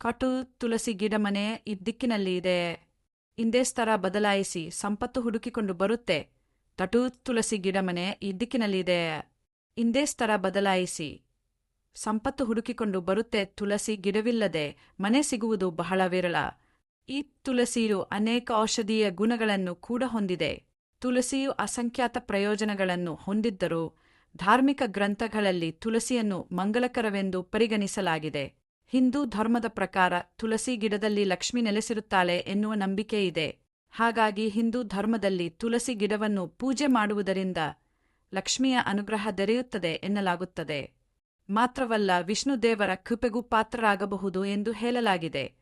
ಕಟು ತುಳಸಿ ಗಿಡ ಮನೆ ಈ ದಿಕ್ಕಿನಲ್ಲಿ ಇದೆ. ಇಂದೇ ಸ್ತರ ಬದಲಾಯಿಸಿ ಸಂಪತ್ತು ಹುಡುಕಿಕೊಂಡು ಬರುತ್ತೆ. ತಟು ತುಳಸಿ ಗಿಡ ಮನೆ ಈ ದಿಕ್ಕಿನಲ್ಲಿ ಇದೆ. ಇಂದೇ ಸ್ತರ ಬದಲಾಯಿಸಿ ಸಂಪತ್ತು ಹುಡುಕಿಕೊಂಡು ಬರುತ್ತೆ ತುಳಸಿ ಗಿಡವಿಲ್ಲದೆ ಮನೆ ಸಿಗುವುದು ಬಹಳ ವಿರಳ. ಈ ತುಳಸಿಯು ಅನೇಕ ಔಷಧೀಯ ಗುಣಗಳನ್ನು ಕೂಡ ಹೊಂದಿದೆ. ತುಳಸಿಯು ಅಸಂಖ್ಯಾತ ಪ್ರಯೋಜನಗಳನ್ನು ಹೊಂದಿದ್ದರೂ ಧಾರ್ಮಿಕ ಗ್ರಂಥಗಳಲ್ಲಿ ತುಳಸಿಯನ್ನು ಮಂಗಲಕರವೆಂದು ಪರಿಗಣಿಸಲಾಗಿದೆ. ಹಿಂದೂ ಧರ್ಮದ ಪ್ರಕಾರ ತುಳಸಿ ಗಿಡದಲ್ಲಿ ಲಕ್ಷ್ಮಿ ನೆಲೆಸಿರುತ್ತಾಳೆ ಎನ್ನುವ ನಂಬಿಕೆ ಇದೆ. ಹಾಗಾಗಿ ಹಿಂದೂ ಧರ್ಮದಲ್ಲಿ ತುಳಸಿ ಗಿಡವನ್ನು ಪೂಜೆ ಮಾಡುವುದರಿಂದ ಲಕ್ಷ್ಮಿಯ ಅನುಗ್ರಹ ದೊರೆಯುತ್ತದೆ ಎನ್ನಲಾಗುತ್ತದೆ. ಮಾತ್ರವಲ್ಲ ವಿಷ್ಣುದೇವರ ಕೃಪೆಗೂ ಪಾತ್ರರಾಗಬಹುದು ಎಂದು ಹೇಳಲಾಗಿದೆ.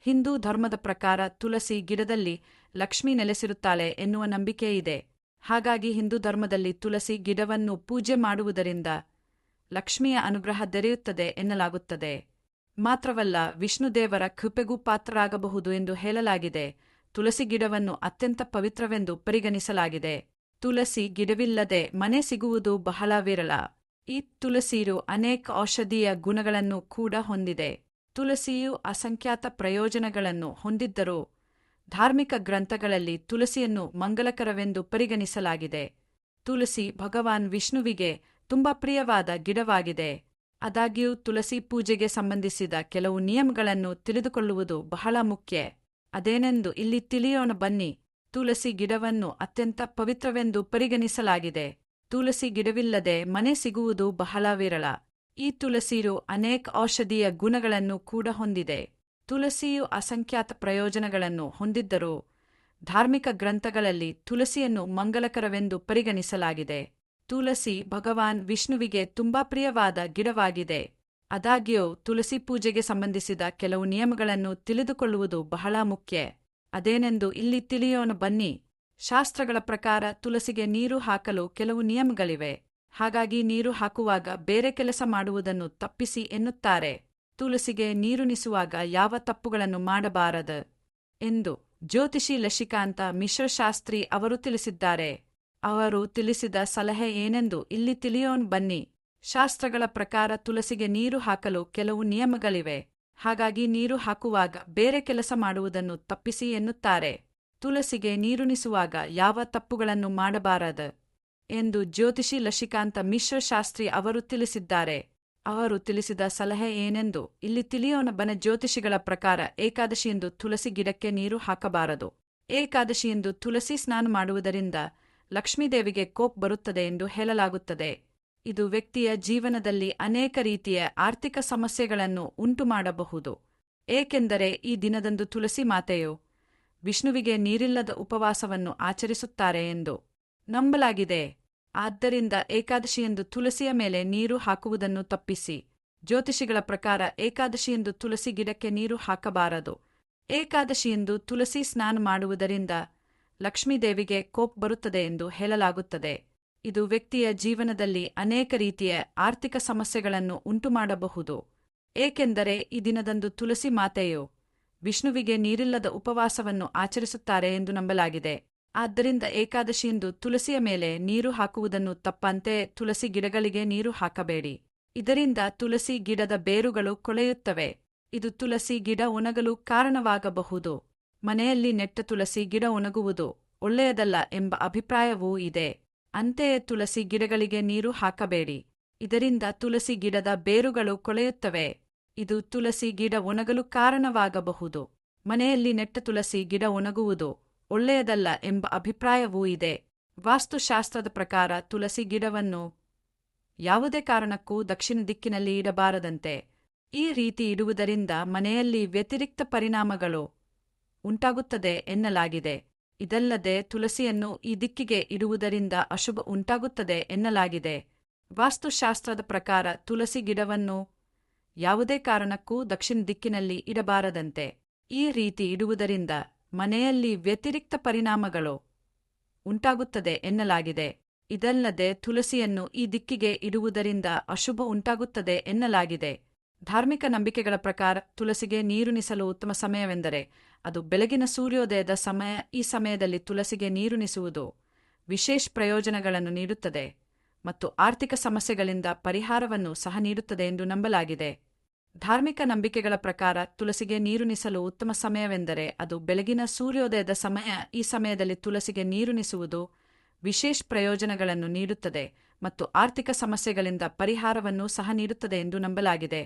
ಹಿಂದೂ ಧರ್ಮದ ಪ್ರಕಾರ ತುಳಸಿ ಗಿಡದಲ್ಲಿ ಲಕ್ಷ್ಮಿ ನೆಲೆಸಿರುತ್ತಾಳೆ ಎನ್ನುವ ನಂಬಿಕೆ ಇದೆ. ಹಾಗಾಗಿ ಹಿಂದೂ ಧರ್ಮದಲ್ಲಿ ತುಳಸಿ ಗಿಡವನ್ನು ಪೂಜೆ ಮಾಡುವುದರಿಂದ ಲಕ್ಷ್ಮಿಯ ಅನುಗ್ರಹ ದೊರೆಯುತ್ತದೆ ಎನ್ನಲಾಗುತ್ತದೆ. ಮಾತ್ರವಲ್ಲ ವಿಷ್ಣುದೇವರ ಕೃಪೆಗೂ ಪಾತ್ರರಾಗಬಹುದು ಎಂದು ಹೇಳಲಾಗಿದೆ. ತುಳಸಿ ಗಿಡವನ್ನು ಅತ್ಯಂತ ಪವಿತ್ರವೆಂದು ಪರಿಗಣಿಸಲಾಗಿದೆ. ತುಳಸಿ ಗಿಡವಿಲ್ಲದೆ ಮನೆ ಸಿಗುವುದು ಬಹಳ ವಿರಳ. ಈ ತುಳಸಿಯು ಅನೇಕ ಔಷಧೀಯ ಗುಣಗಳನ್ನು ಕೂಡ ಹೊಂದಿದೆ. ತುಳಸಿಯು ಅಸಂಖ್ಯಾತ ಪ್ರಯೋಜನಗಳನ್ನು ಹೊಂದಿದ್ದರೂ ಧಾರ್ಮಿಕ ಗ್ರಂಥಗಳಲ್ಲಿ ತುಳಸಿಯನ್ನು ಮಂಗಲಕರವೆಂದು ಪರಿಗಣಿಸಲಾಗಿದೆ. ತುಳಸಿ ಭಗವಾನ್ ವಿಷ್ಣುವಿಗೆ ತುಂಬಾ ಪ್ರಿಯವಾದ ಗಿಡವಾಗಿದೆ. ಆದಾಗ್ಯೂ ತುಳಸಿ ಪೂಜೆಗೆ ಸಂಬಂಧಿಸಿದ ಕೆಲವು ನಿಯಮಗಳನ್ನು ತಿಳಿದುಕೊಳ್ಳುವುದು ಬಹಳ ಮುಖ್ಯ. ಅದೇನೆಂದು ಇಲ್ಲಿ ತಿಳಿಯೋಣ ಬನ್ನಿ. ತುಳಸಿ ಗಿಡವನ್ನು ಅತ್ಯಂತ ಪವಿತ್ರವೆಂದು ಪರಿಗಣಿಸಲಾಗಿದೆ. ತುಳಸಿ ಗಿಡವಿಲ್ಲದೆ ಮನೆ ಸಿಗುವುದು ಬಹಳ ವಿರಳ. ಈ ತುಳಸಿಯು ಅನೇಕ ಔಷಧೀಯ ಗುಣಗಳನ್ನು ಕೂಡ ಹೊಂದಿದೆ. ತುಳಸಿಯು ಅಸಂಖ್ಯಾತ ಪ್ರಯೋಜನಗಳನ್ನು ಹೊಂದಿದ್ದರೂ ಧಾರ್ಮಿಕ ಗ್ರಂಥಗಳಲ್ಲಿ ತುಳಸಿಯನ್ನು ಮಂಗಲಕರವೆಂದು ಪರಿಗಣಿಸಲಾಗಿದೆ. ತುಳಸಿ ಭಗವಾನ್ ವಿಷ್ಣುವಿಗೆ ತುಂಬಾ ಪ್ರಿಯವಾದ ಗಿಡವಾಗಿದೆ. ಆದಾಗ್ಯೂ, ತುಳಸಿ ಪೂಜೆಗೆ ಸಂಬಂಧಿಸಿದ ಕೆಲವು ನಿಯಮಗಳನ್ನು ತಿಳಿದುಕೊಳ್ಳುವುದು ಬಹಳ ಮುಖ್ಯ. ಅದೇನೆಂದು ಇಲ್ಲಿ ತಿಳಿಯೋಣ ಬನ್ನಿ. ಶಾಸ್ತ್ರಗಳ ಪ್ರಕಾರ ತುಳಸಿಗೆ ನೀರು ಹಾಕಲು ಕೆಲವು ನಿಯಮಗಳಿವೆ. ಹಾಗಾಗಿ ನೀರು ಹಾಕುವಾಗ ಬೇರೆ ಕೆಲಸ ಮಾಡುವುದನ್ನು ತಪ್ಪಿಸಿ ಎನ್ನುತ್ತಾರೆ. ತುಳಸಿಗೆ ನೀರುಣಿಸುವಾಗ ಯಾವ ತಪ್ಪುಗಳನ್ನು ಮಾಡಬಾರದು? ಎಂದು ಜ್ಯೋತಿಷಿ ಲಶಿಕಾಂತ ಮಿಶ್ರಶಾಸ್ತ್ರಿ ಅವರು ತಿಳಿಸಿದ್ದಾರೆ. ಅವರು ತಿಳಿಸಿದ ಸಲಹೆ ಏನೆಂದು ಇಲ್ಲಿ ತಿಳಿಯೋನ್ ಬನ್ನಿ. ಶಾಸ್ತ್ರಗಳ ಪ್ರಕಾರ ತುಳಸಿಗೆ ನೀರು ಹಾಕಲು ಕೆಲವು ನಿಯಮಗಳಿವೆ. ಹಾಗಾಗಿ ನೀರು ಹಾಕುವಾಗ ಬೇರೆ ಕೆಲಸ ಮಾಡುವುದನ್ನು ತಪ್ಪಿಸಿ ಎನ್ನುತ್ತಾರೆ. ತುಳಸಿಗೆ ನೀರುಣಿಸುವಾಗ ಯಾವ ತಪ್ಪುಗಳನ್ನು ಮಾಡಬಾರದು ಎಂದು ಜ್ಯೋತಿಷಿ ಲಶಿಕಾಂತ ಮಿಶ್ರಶಾಸ್ತ್ರಿ ಅವರು ತಿಳಿಸಿದ್ದಾರೆ. ಅವರು ತಿಳಿಸಿದ ಸಲಹೆ ಏನೆಂದು ಇಲ್ಲಿ ತಿಳಿಯೋನ ಬನ ಜ್ಯೋತಿಷಿಗಳ ಪ್ರಕಾರ ಏಕಾದಶಿಯಂದು ತುಳಸಿ ಗಿಡಕ್ಕೆ ನೀರು ಹಾಕಬಾರದು. ಏಕಾದಶಿಯೆಂದು ತುಳಸಿ ಸ್ನಾನ ಮಾಡುವುದರಿಂದ ಲಕ್ಷ್ಮೀದೇವಿಗೆ ಕೋಪ್ ಬರುತ್ತದೆ ಎಂದು ಹೇಳಲಾಗುತ್ತದೆ. ಇದು ವ್ಯಕ್ತಿಯ ಜೀವನದಲ್ಲಿ ಅನೇಕ ರೀತಿಯ ಆರ್ಥಿಕ ಸಮಸ್ಯೆಗಳನ್ನು ಉಂಟುಮಾಡಬಹುದು. ಏಕೆಂದರೆ ಈ ದಿನದಂದು ತುಳಸಿ ಮಾತೆಯು ವಿಷ್ಣುವಿಗೆ ನೀರಿಲ್ಲದ ಉಪವಾಸವನ್ನು ಆಚರಿಸುತ್ತಾರೆ ಎಂದು ನಂಬಲಾಗಿದೆ. ಆದ್ದರಿಂದ ಏಕಾದಶಿಯೆಂದು ತುಳಸಿಯ ಮೇಲೆ ನೀರು ಹಾಕುವುದನ್ನು ತಪ್ಪಿಸಿ. ಜ್ಯೋತಿಷಿಗಳ ಪ್ರಕಾರ ಏಕಾದಶಿಯೆಂದು ತುಳಸಿ ಗಿಡಕ್ಕೆ ನೀರು ಹಾಕಬಾರದು. ಏಕಾದಶಿಯೆಂದು ತುಳಸಿ ಸ್ನಾನ ಮಾಡುವುದರಿಂದ ಲಕ್ಷ್ಮೀದೇವಿಗೆ ಕೋಪ್ ಬರುತ್ತದೆ ಎಂದು ಹೇಳಲಾಗುತ್ತದೆ. ಇದು ವ್ಯಕ್ತಿಯ ಜೀವನದಲ್ಲಿ ಅನೇಕ ರೀತಿಯ ಆರ್ಥಿಕ ಸಮಸ್ಯೆಗಳನ್ನು ಉಂಟುಮಾಡಬಹುದು. ಏಕೆಂದರೆ ಈ ದಿನದಂದು ತುಳಸಿ ಮಾತೆಯು ವಿಷ್ಣುವಿಗೆ ನೀರಿಲ್ಲದ ಉಪವಾಸವನ್ನು ಆಚರಿಸುತ್ತಾರೆ ಎಂದು ನಂಬಲಾಗಿದೆ. ಆದ್ದರಿಂದ ಏಕಾದಶಿಯಂದು ತುಳಸಿಯ ಮೇಲೆ ನೀರು ಹಾಕುವುದನ್ನು ತಪ್ಪಂತೆ ತುಳಸಿ ಗಿಡಗಳಿಗೆ ನೀರು ಹಾಕಬೇಡಿ. ಇದರಿಂದ ತುಳಸಿ ಗಿಡದ ಬೇರುಗಳು ಕೊಳೆಯುತ್ತವೆ. ಇದು ತುಳಸಿ ಗಿಡ ಒಣಗಲು ಕಾರಣವಾಗಬಹುದು. ಮನೆಯಲ್ಲಿ ನೆಟ್ಟ ತುಳಸಿ ಗಿಡ ಒಣಗುವುದು ಒಳ್ಳೆಯದಲ್ಲ ಎಂಬ ಅಭಿಪ್ರಾಯವೂ ಇದೆ. ಅಂತೆಯೇ ತುಳಸಿ ಗಿಡಗಳಿಗೆ ನೀರು ಹಾಕಬೇಡಿ. ಇದರಿಂದ ತುಳಸಿ ಗಿಡದ ಬೇರುಗಳು ಕೊಳೆಯುತ್ತವೆ. ಇದು ತುಳಸಿ ಗಿಡ ಒಣಗಲು ಕಾರಣವಾಗಬಹುದು. ಮನೆಯಲ್ಲಿ ನೆಟ್ಟ ತುಳಸಿ ಗಿಡ ಒಣಗುವುದು ಒಳ್ಳೆಯದಲ್ಲ ಎಂಬ ಅಭಿಪ್ರಾಯವೂ ಇದೆ. ವಾಸ್ತುಶಾಸ್ತ್ರದ ಪ್ರಕಾರ ತುಳಸಿ ಗಿಡವನ್ನು ಯಾವುದೇ ಕಾರಣಕ್ಕೂ ದಕ್ಷಿಣ ದಿಕ್ಕಿನಲ್ಲಿ ಇಡಬಾರದಂತೆ. ಈ ರೀತಿ ಇಡುವುದರಿಂದ ಮನೆಯಲ್ಲಿ ವ್ಯತಿರಿಕ್ತ ಪರಿಣಾಮಗಳು ಉಂಟಾಗುತ್ತದೆ ಎನ್ನಲಾಗಿದೆ. ಇದಲ್ಲದೆ ತುಳಸಿಯನ್ನು ಈ ದಿಕ್ಕಿಗೆ ಇಡುವುದರಿಂದ ಅಶುಭ ಉಂಟಾಗುತ್ತದೆ ಎನ್ನಲಾಗಿದೆ. ವಾಸ್ತುಶಾಸ್ತ್ರದ ಪ್ರಕಾರ ತುಳಸಿ ಗಿಡವನ್ನು ಯಾವುದೇ ಕಾರಣಕ್ಕೂ ದಕ್ಷಿಣ ದಿಕ್ಕಿನಲ್ಲಿ ಇಡಬಾರದಂತೆ. ಈ ರೀತಿ ಇಡುವುದರಿಂದ ಮನೆಯಲ್ಲಿ ವ್ಯತಿರಿಕ್ತ ಪರಿಣಾಮಗಳು ಉಂಟಾಗುತ್ತದೆ ಎನ್ನಲಾಗಿದೆ. ಇದಲ್ಲದೆ ತುಳಸಿಯನ್ನು ಈ ದಿಕ್ಕಿಗೆ ಇಡುವುದರಿಂದ ಅಶುಭ ಉಂಟಾಗುತ್ತದೆ ಎನ್ನಲಾಗಿದೆ. ಧಾರ್ಮಿಕ ನಂಬಿಕೆಗಳ ಪ್ರಕಾರ ತುಳಸಿಗೆ ನೀರುಣಿಸಲು ಉತ್ತಮ ಸಮಯವೆಂದರೆ ಅದು ಬೆಳಗಿನ ಸೂರ್ಯೋದಯದ ಸಮಯ, ಈ ಸಮಯದಲ್ಲಿ ತುಳಸಿಗೆ ನೀರುಣಿಸುವುದು ವಿಶೇಷ ಪ್ರಯೋಜನಗಳನ್ನು ನೀಡುತ್ತದೆ ಮತ್ತು ಆರ್ಥಿಕ ಸಮಸ್ಯೆಗಳಿಂದ ಪರಿಹಾರವನ್ನು ಸಹ ನೀಡುತ್ತದೆ ಎಂದು ನಂಬಲಾಗಿದೆ. ಧಾರ್ಮಿಕ ನಂಬಿಕೆಗಳ ಪ್ರಕಾರ ತುಳಸಿಗೆ ನೀರುಣಿಸಲು ಉತ್ತಮ ಸಮಯವೆಂದರೆ ಅದು ಬೆಳಗಿನ ಸೂರ್ಯೋದಯದ ಸಮಯ, ಈ ಸಮಯದಲ್ಲಿ ತುಳಸಿಗೆ ನೀರುಣಿಸುವುದು ವಿಶೇಷ ಪ್ರಯೋಜನಗಳನ್ನು ನೀಡುತ್ತದೆ ಮತ್ತು ಆರ್ಥಿಕ ಸಮಸ್ಯೆಗಳಿಂದ ಪರಿಹಾರವನ್ನು ಸಹ ನೀಡುತ್ತದೆ ಎಂದು ನಂಬಲಾಗಿದೆ.